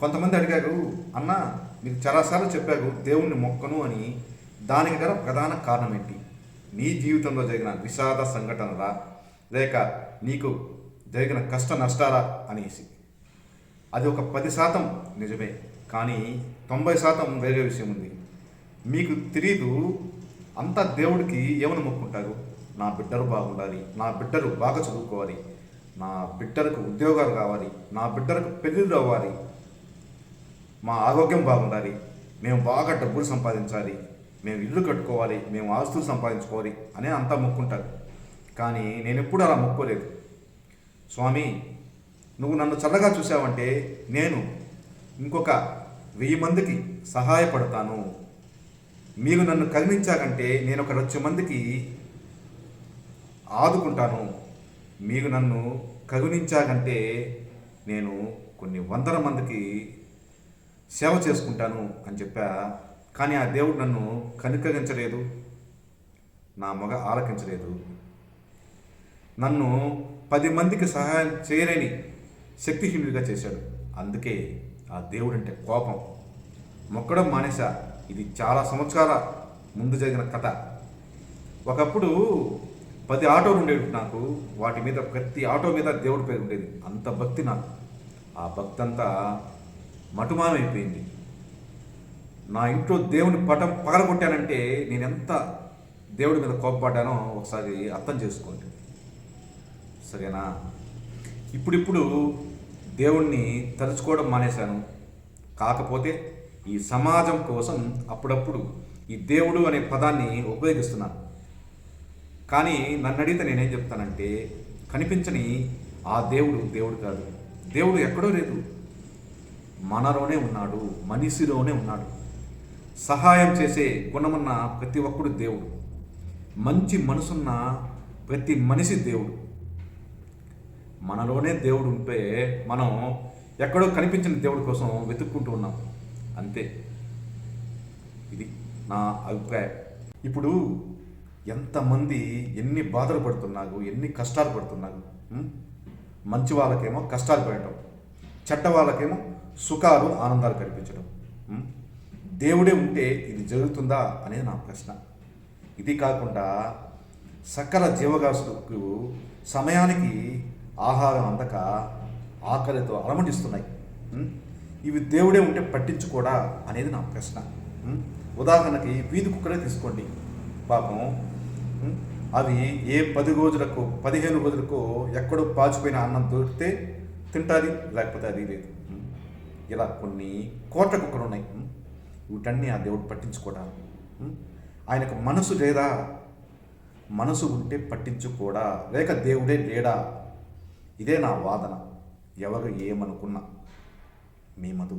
కొంతమంది అడిగారు అన్న మీకు చాలాసార్లు చెప్పారు దేవుణ్ణి మొక్కను అని దానికి గల ప్రధాన కారణం ఏంటి నీ జీవితంలో జరిగిన విషాద సంఘటనలా లేక నీకు జరిగిన కష్ట నష్టాలా అనేసి. అది ఒక పది శాతం నిజమే కానీ తొంభై శాతం వేరే విషయం ఉంది. మీకు తెలీదు అంతా దేవుడికి ఏమని మొక్కుంటారు? నా బిడ్డలు బాగుండాలి నా బిడ్డలు బాగా చదువుకోవాలి నా బిడ్డలకు ఉద్యోగాలు కావాలి నా బిడ్డలకు పెళ్ళిళ్ళు అవ్వాలి మా ఆరోగ్యం బాగుండాలి. మేము బాగా డబ్బులు సంపాదించాలి. మేము ఇల్లు కట్టుకోవాలి. మేము ఆస్తులు సంపాదించుకోవాలి అనే అంతా మొక్కుంటారు. కానీ నేను ఎప్పుడు అలా మొక్కోలేదు. స్వామి నువ్వు నన్ను చల్లగా చూసావంటే నేను ఇంకొక వెయ్యి మందికి సహాయపడతాను. మీరు నన్ను కరుణించాకంటే నేను ఒక లక్ష మందికి ఆదుకుంటాను. మీరు నన్ను కరుణించాకంటే నేను కొన్ని వందల మందికి సేవ చేసుకుంటాను అని చెప్పా. కానీ ఆ దేవుడు నన్ను కనుకరించలేదు. నా మగ ఆలకించలేదు. నన్ను పది మందికి సహాయం చేయలేని శక్తిహీనుడిగా చేశాడు. అందుకే ఆ దేవుడు అంటే కోపం. మొక్కడం మానేశా. ఇది చాలా సంవత్సరాల ముందు జరిగిన కథ. ఒకప్పుడు పది ఆటోలు ఉండేవి నాకు. వాటి మీద ప్రతి ఆటో మీద దేవుడి పేరు ఉండేది. అంత భక్తి నాకు. ఆ భక్తి అంతా మటుమానమైపోయింది నా ఇంట్లో దేవుని పటం పగలగొట్టానంటే నేను ఎంత దేవుడి మీద కోపపడ్డానో ఒకసారి అర్థం చేసుకోండి. సరేనా? ఇప్పుడిప్పుడు దేవుణ్ణి తలుచుకోవడం మానేశాను. కాకపోతే ఈ సమాజం కోసం అప్పుడప్పుడు ఈ దేవుడు అనే పదాన్ని ఉపయోగిస్తున్నాను. కానీ నన్ను అడిగితే నేనేం చెప్తానంటే కనిపించని ఆ దేవుడు దేవుడు కాదు. దేవుడు ఎక్కడో లేదు. మనలోనే ఉన్నాడు మనిషిలోనే ఉన్నాడు. సహాయం చేసే గుణమున్న ప్రతి ఒక్కడు దేవుడు. మంచి మనసున్న ప్రతి మనిషి దేవుడు. మనలోనే దేవుడు ఉంటే మనం ఎక్కడో కనిపించిన దేవుడి కోసం వెతుక్కుంటూ ఉన్నాం. అంతే. ఇది నా అభిప్రాయం. ఇప్పుడు ఎంతమంది ఎన్ని బాధలు పడుతున్నావు ఎన్ని కష్టాలు పడుతున్నావు మంచి వాళ్ళకేమో కష్టాలు పడటం చెడ్డ వాళ్ళకేమో సుఖాలు ఆనందాలు కల్పించడం దేవుడే ఉంటే ఇది జరుగుతుందా అనేది నా ప్రశ్న. ఇది కాకుండా సకల జీవగాసులకు సమయానికి ఆహారం అందక ఆకలితో అలమటిస్తున్నాయి. ఇవి దేవుడే ఉంటే పట్టించుకోడా అనేది నా ప్రశ్న. ఉదాహరణకి వీధి కుక్కలే తీసుకోండి. పాపం అవి ఏ పది రోజులకు పదిహేను రోజులకు ఎక్కడో పాచిపోయిన అన్నం దొరికితే తింటాది లేకపోతే అది లేదు. ఇలా కొన్ని కోట్ల కుక్కలు ఉన్నాయి వీటన్నీ వీటన్ని ఆ దేవుడు పట్టించుకోడా ఆయనకు మనసు లేదా? మనసు ఉంటే పట్టించుకోడా లేక దేవుడే లేడా? ఇదే నా వాదన. ఎవరు ఏమనుకున్నా మీ మధు